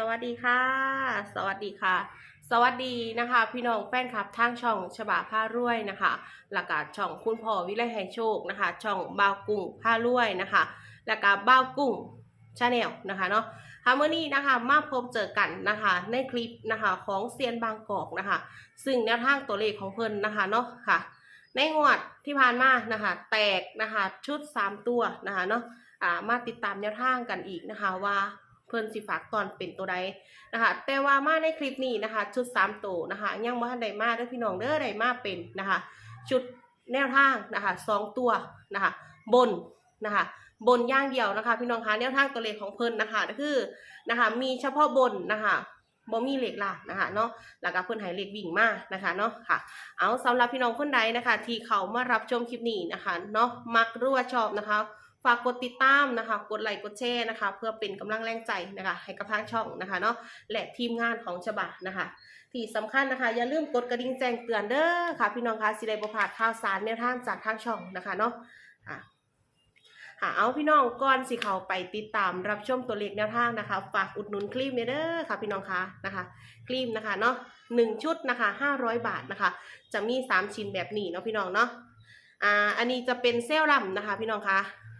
สวัสดีค่ะ สวัสดีค่ะ สวัสดีนะคะ พี่น้องแฟนคลับทางช่องฉบาผ้ารวยนะคะแล้วก็ช่องคุณพ่อวิไลให้โชคนะคะ ช่องบ่าวกุ้งผ้ารวยนะคะแล้วก็บ่าวกุ้งชาแนลนะคะเนาะค่ะเมื่อนี้นะคะมาพบเจอกันนะคะในคลิปนะคะของเซียนบางกอกนะคะ ซึ่งแนวทางตัวเลขของเพิ่นนะคะเนาะค่ะ ในงวดที่ผ่านมานะคะแตกนะคะชุด 3 ตัวนะคะเนาะอ่ามาติดตามแนวทางกันอีกนะคะว่า เพิ่นสิฝากตอนเป็นตัวใดนะคะ แต่ว่ามาในคลิปนี้นะคะ ชุด3ตัวนะคะ ยังบ่ทันได้มาเด้อพี่น้องเด้อได้มาเป็นนะคะ ชุดแนวทางนะคะสองตัวนะคะ บนนะคะ บนย่างเดียวนะคะ พี่น้องคะแนวทางตัวเลขของเพิ่นนะคะก็คือนะคะมีเฉพาะบนนะคะบ่มีเหล็กล่างนะคะเนาะแล้วก็เพิ่อนให้เหล็กวิ่งมานะคะเนาะค่ะ เอาสำหรับพี่น้องคนใดนะคะ ที่เขามารับชมคลิปนี้นะคะเนาะมักรู้ว่าชอบนะคะ ฝากกดติดตามนะคะ กดไลค์กดแชร์นะคะ เพื่อเป็นกำลังแรงใจนะคะ ให้กับทางช่องนะคะเนาะและทีมงานของฉบับนะคะ ที่สำคัญนะคะอย่าลืมกดกระดิ่งแจ้งเตือนเด้อค่ะ พี่น้องคะสิได้บ่พลาดข่าวสารแนวทางจากทางช่องนะคะเนาะค่ะเอาพี่น้องก่อนสิเขาไปติดตามรับชมตัวเลขแนวทางนะคะ ฝากอุดหนุนคลิปเนี่ยเด้อค่ะพี่น้องคะนะคะ ครีมนะคะเนาะหนึ่งชุดนะคะห้าร้อยบาทนะคะ จะมีสามชิ้นแบบนี้เนาะพี่น้องเนาะอ่าอันนี้จะเป็นเซรั่มนะคะ พี่น้องคะ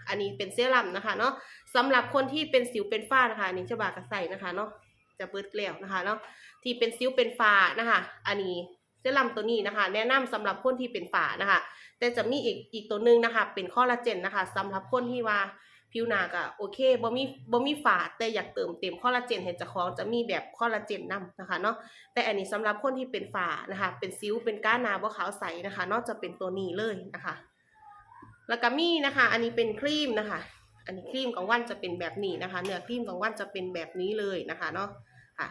อันนี้เป็นเซรั่มนะคะเนาะสำหรับคนที่เป็นสิวเป็นฝ้านะคะอันนี้จะบากกระใส่นะคะเนาะจะเปิดเกลียวนะคะเนาะที่เป็นสิวเป็นฝ้านะคะ อันนี้เซรั่มตัวนี้นะคะ แนะนำสำหรับคนที่เป็นฝ้านะคะ แต่จะมีอีกอีกตัวหนึ่งนะคะ เป็นคอลลาเจนนะคะสำหรับคนที่ว่าผิวหนาก็โอเคบ่มีบ่มีฝาดแต่อยากเติมเต็มคอลลาเจนเห็นจะของจะมีแบบคอลลาเจนนํนะคะเนาะแต่อันนี้สำหรับคนที่เป็นฝานะคะ เป็นซิวเป็นก้านหนาบ่ขาวใสนะคะนอกจากเป็นตัวนี้เลยนะคะ แล้วก็มีนะคะ อันนี้เป็นครีมนะคะ อันนี้ครีมกลางวันจะเป็นแบบนี้นะคะ เนื้อครีมกลางวันจะเป็นแบบนี้เลยนะคะเนาะค่ะ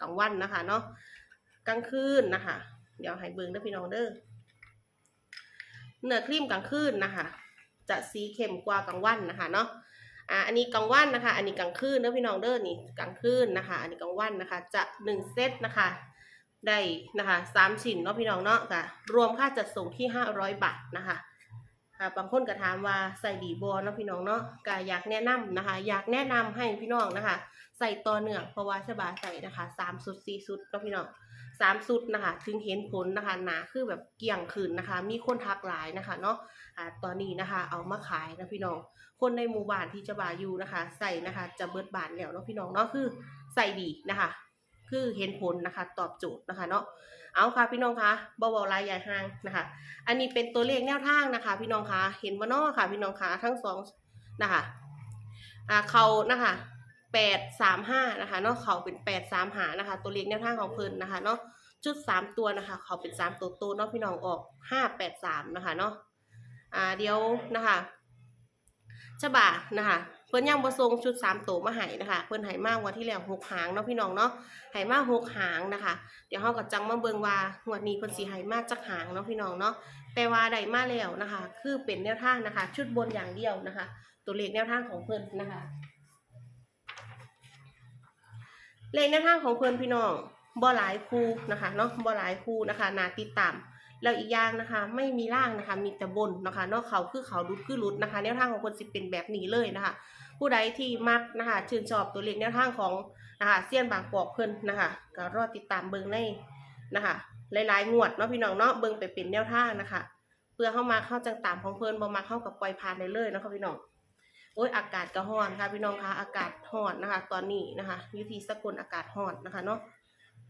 กลางวันนะคะเนาะกลางคืนนะคะ เดี๋ยวให้เบิ่งเด้อพี่น้องเด้อเนื้อครีมกลางคืนนะคะ จะสีเข้มกว่ากลางวันนะคะเนาะอ่าอันนี้กลางวันนะคะ อันนี้กลางคืนเด้อพี่น้องเด้อนี่กลางคืนนะคะ อันนี้กลางวันนะคะ จะหนึ่งเซตนะคะได้นะคะสามชิ้นเนาะพี่น้องเนาะค่ะรวมค่าจัดส่งที่ห้าร้อยบาทนะคะ ค่ะบางคนก็ถามว่าใส่ดีบอเนาะพี่น้องเนาะก็อยากแนะนำนะคะ อยากแนะนำให้พี่น้องนะคะ ใส่ต่อเนื่องเพราะว่าชบาใส่นะคะสามสุดสี่สุดเนาะพี่น้องสามสุดนะคะถึงเห็นผลนะคะหนาคือแบบเกี่ยงคืนนะคะ มีคนทักหลายนะคะเนาะอ่าตอนนี้นะคะ เอามาขายนะพี่น้อง คนในหมู่บ้านที่จะบาอยู่นะคะ ใส่นะคะ จะเบิดบานแล้วเนาะพี่น้องเนาะคือใส่ดีนะคะ คือเห็นผลนะคะ ตอบโจทย์นะคะเนาะเอาค่ะพี่น้องคะเบาๆลายใหญ่ห่างนะคะ อันนี้เป็นตัวเลขแนวทางนะคะ พี่น้องคะเห็นว่านาค่ะ พี่น้องคะทั้งสองนะคะอ่าเขานะคะแปดสามห้านะคะเนาะเขาเป็นแปดสามหานะคะ ตัวเลขแนวทางของเพิ่นนะคะเนาะจุดสามตัวนะคะ เขาเป็นสามตัวโตเนาะพี่น้องออกห้าแปดสามนะคะเนาะอ่าเดี๋ยวนะคะฉบานะคะ พิ่นยังบ่ทรงชุดสามโตวมาให้นะคะ เพิ่นให้มากกว่าที่แล้วหกหางเนาะพี่น้องเนาะให้มาหกหางนะคะ เดี๋ยวเฮาก็จังมาเบิ่งว่างวดนี้เพิ่นสิให้มากจักหางเนาะพี่น้องเนาะแต่ว่าได้มาแล้วนะคะ คือเป็นแนวทางนะคะ ชุดบนอย่างเดียวนะคะ ตัวเลขแนวทางของเพิ่นนะคะ เลขแนวทางของเพิ่นพี่น้องบ่หลายคู่นะคะเนาะบ่หลายคู่นะคะนาติดตามแล้วอีกอย่างนะคะ ไม่มีร่างนะคะ มีแต่บนนะคะนอกเขาคือเขารุดคือรุดนะคะ แนวทางของคนสิเป็นแบบนี้เลยนะคะ ผู้ใดที่มักนะคะชื่นชอบตัวเลขแนวทางของนะคะเซียนบางกอกเพิ่นนะคะก็รอติดตามเบิ่งในนะคะหลายๆงวดเนาะพี่น้องเนาะเบิ่งไปเป็นแนวทางนะคะ เพื่อเข้ามาเข้าจังตามของเพิ่นบ่มาเข้ากับปล่อยผ่านได้เลยนะคะพี่น้องโอ้ยอากาศก็ร้อนค่ะพี่น้องคะอากาศร้อนนะคะ ตอนนี้นะคะยู่ที่สกลอากาศร้อนนะคะเนาะ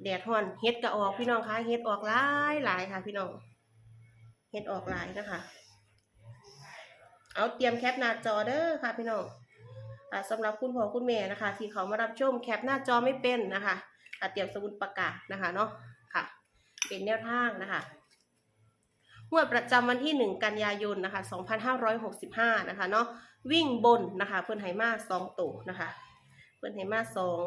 แดดร้อนเฮ็ดก็ออกพี่น้องคะเฮ็ดออกหลายหลายค่ะ พี่น้องเฮ็ดออกหลายนะคะ เอาเตรียมแคปหน้าจอเด้อค่ะพี่น้อง สำหรับคุณพ่อคุณแม่นะคะ ที่เขามารับชมแคปหน้าจอไม่เป็นนะคะเตรียมสมุดประกาศนะคะเนาะค่ะ เป็นแนวทางนะคะงวดประจำวันที่ 1 กันยายนนะคะ2565นะคะเนาะวิ่งบนนะคะ เพิ่นไหมาสองตัวนะคะ เพิ่นไหมาสอง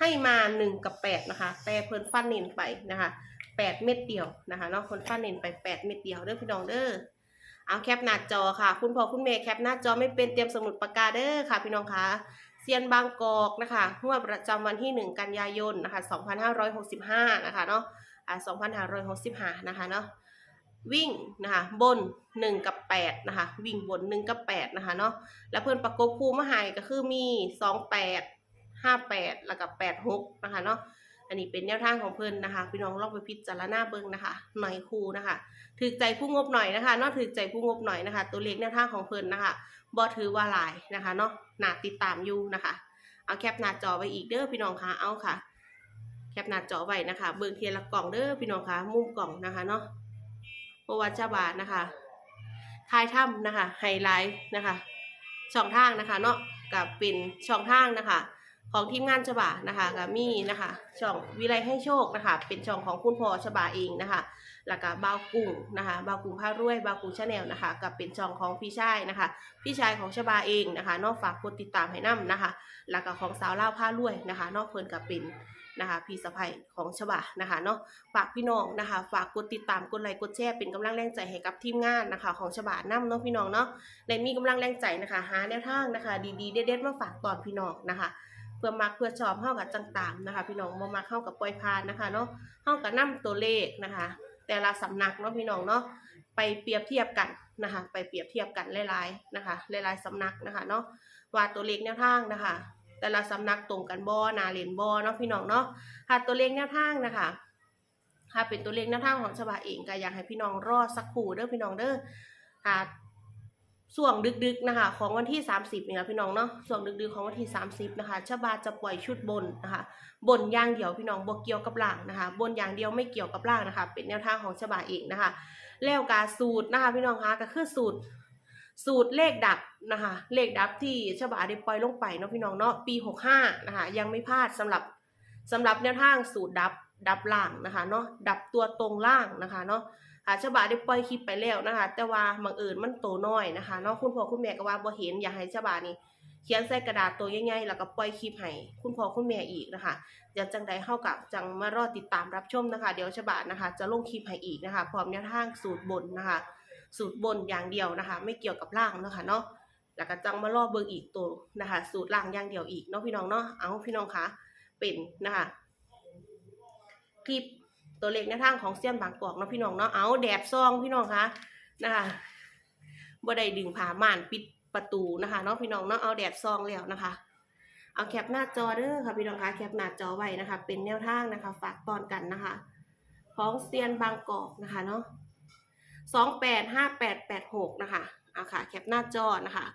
ให้มาหนึ่งกับแปดนะคะ แต่เพิ่นฟันเน้นไปนะคะแปดเม็ดเดียวนะคะเนาะคนฟ้าเน้นไปแปดเม็ดเดียวเด้อพี่น้องเด้อ เอาแคปหน้าจอค่ะ คุณพ่อคุณแม่แคปหน้าจอไม่เป็นเตรียมสมุดปากกาเด้อค่ะ พี่น้องคะเซียนบางกอกนะคะงวดประจำวันที่ 1 กันยายนนะคะ2565นะคะเนาะอ่า2565นะคะเนาะวิ่งนะคะบน 1 กับ8นะคะวิ่งบน 1 กับ8นะคะเนาะแล้วเพิ่อนประกบคู่มาให้ก็คือมี 28ห้าแปดแล้วก็แปดหกนะคะเนาะ อันนี้เป็นแนวทางของเพิ่นนะคะ พี่น้องลองไปพิจารณาเบิ่งนะคะ หน่อยครูนะคะถือใจผู้งบหน่อยนะคะนาะถือใจผู้งบหน่อยนะคะ ตัวเลขแนวทางของเพิ่นนะคะบ่ถือว่าหลายนะคะเนาะหนาติดตามอยู่นะคะ เอาแคปหน้าจอไว้อีกเด้อพี่น้องคะเอาค่ะ แคปหน้าจอไว้นะคะ เบิ่งเทียละกล่องเด้อพี่น้องคะมุมกล่องนะคะเนาะเพระว่าเจ้าบาทนะคะทายถ้ำนะคะไฮไลท์นะคะ ช่องทางนะคะเนาะกับเป็นช่องทางนะคะ ของทีมงานฉบานะคะกับมีนะคะช่องวิไลให้โชคนะคะ เป็นช่องของคุณพ่อฉบาเองนะคะแล้วก็บาวกุ้งนะคะบาวกุ้งพารวยบาวกุ้งชาแนลนะคะกับเป็นช่องของพี่ชายนะคะ พี่ชายของชบาเองนะคะนอกฝากกดติดตามให้นํนะคะแล้วก็ของสาวเล่าผ้ารวยนะคะ นอกเพิ่นกับเป็นนะคะพี่สะใภ้ของฉบานะคะเนาะฝากพี่น้องนะคะ ฝากกดติดตามกดไลค์กดแชร์เป็นกำลังแรงใจให้กับทีมงานนะคะ ของฉบานํเนาะพี่น้องเนาะได้มีกำลังแรงใจนะคะ หาแนวทางนะคะ ดีๆเด็ดๆมาฝากตอนพี่น้องนะคะ พื่อมักเพื่อชอบเข้ากับต่างๆนะคะ พี่น้องบ่มักเข้ากับปล่อยพานนะคะเนาะเข้ากับนํตัวเลขนะคะ แต่ละสำนักเนาะพี่น้องเนาะไปเปรียบเทียบกันนะคะ ไปเปรียบเทียบกันหลายๆนะคะหลายๆสำนักนะคะเนาะว่าตัวเลขแนวทางนะคะ แต่ละสำนักตรงกันบ่นาเรียนบ่เนาะพี่น้องเนาะค่ะตัวเลขแนวทางนะคะถ้าเป็นตัวเลขแนวทางของฉบับเองก็อยากให้พี่น้องรอสักครู่เด้อพี่น้องเด้อค่ะ ส่วงดึกๆนะคะ ของวันที่ 30นี่นะพี่น้องเนาะส่วงดึกๆของวันที่ 30นะคะฉบับจะปล่อยชุดบนนะคะ บนอย่างเดียวพี่น้องบ่เกี่ยวกับล่างนะคะ บนอย่างเดียวไม่เกี่ยวกับล่างนะคะ เป็นแนวทางของฉบับเองนะคะ แล้วกาสูตรนะคะพี่น้องคะก็คือสูตร สูตรเลขดับนะคะ เลขดับที่ฉบับได้ปล่อยลงไปเนาะพี่น้องเนาะปี 65นะคะยังไม่พลาดสำหรับสำหรับแนวทางสูตรดับดับล่างนะคะเนาะดับตัวตรงล่างนะคะเนาะ ค่ะฉบับได้ปล่อยคลิปไปแล้วนะคะ แต่ว่าบังเอิญมันโตน้อยนะคะเนาะคุณพ่อคุณแม่ก็ว่าบ่เห็นอยากให้ฉบับนี้เขียนใส่กระดาษตัวใหญ่ๆแล้วก็ปล่อยคลิปให้คุณพ่อคุณแม่อีกนะคะเดี๋ยวจังใดเข้ากับจังมารอติดตามรับชมนะคะ เดี๋ยวฉบานะคะ จะลงคลิปให้อีกนะคะ พร้อมแนวทางสูตรบนนะคะ สูตรบนอย่างเดียวนะคะ ไม่เกี่ยวกับล่างนะคะเนาะแล้วก็จังมารอเบิงอีกตัวนะคะ สูตรล่างอย่างเดียวอีกเนาะพี่น้องเนาะเอาพี่น้องคะเป็นนะคะ คลิป ตัวเลขแนวทางของเซียนบางกอกเนาะพี่น้องเนาะเอาแดดซองพี่น้องคะนะคะบ่ได้ดึงผ้าม่านปิดประตูนะคะเนาะพี่น้องเนาะเอาแดดซองแล้วนะคะ เอาแคปหน้าจอเด้อค่ะพี่น้องคะแคปหน้าจอไว้นะคะ เป็นแนวทางนะคะ ฝากตอนกันนะคะ ของเซียนบางกอกนะคะเนาะสองแปดห้าแปดแปดหกนะคะเอาค่ะ แคปหน้าจอนะคะ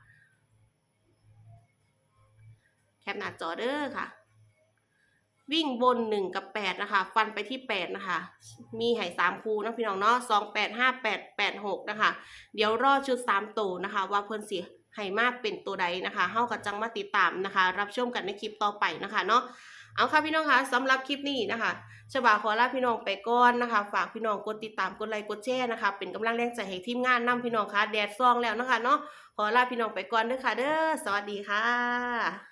แคปหน้าจอเด้อค่ะ วิ่งบนหนึ่งกับแปดนะคะ ฟันไปที่แปดนะคะ มีไห่สามคูนะพี่น้องเนาะสองแปดห้าแปดแปดหกนะคะ เดี๋ยวรอชุดสามตัวนะคะ ว่าเพิ่นสิให้มากเป็นตัวใดนะคะเฮากับจังมาติดตามนะคะ รับชมกันในคลิปต่อไปนะคะเนาะเอาค่ะพี่น้องคะสำหรับคลิปนี้นะคะฉบาขอลาพี่น้องไปก่อนนะคะ ฝากพี่น้องกดติดตามกดไลค์กดแชร์นะคะ เป็นกำลังแรงใจให้ทีมงานนํพี่น้องคะแดดซองแล้วนะคะเนาะขอลาพี่น้องไปก่อนเด้อค่ะเด้อสวัสดีค่ะ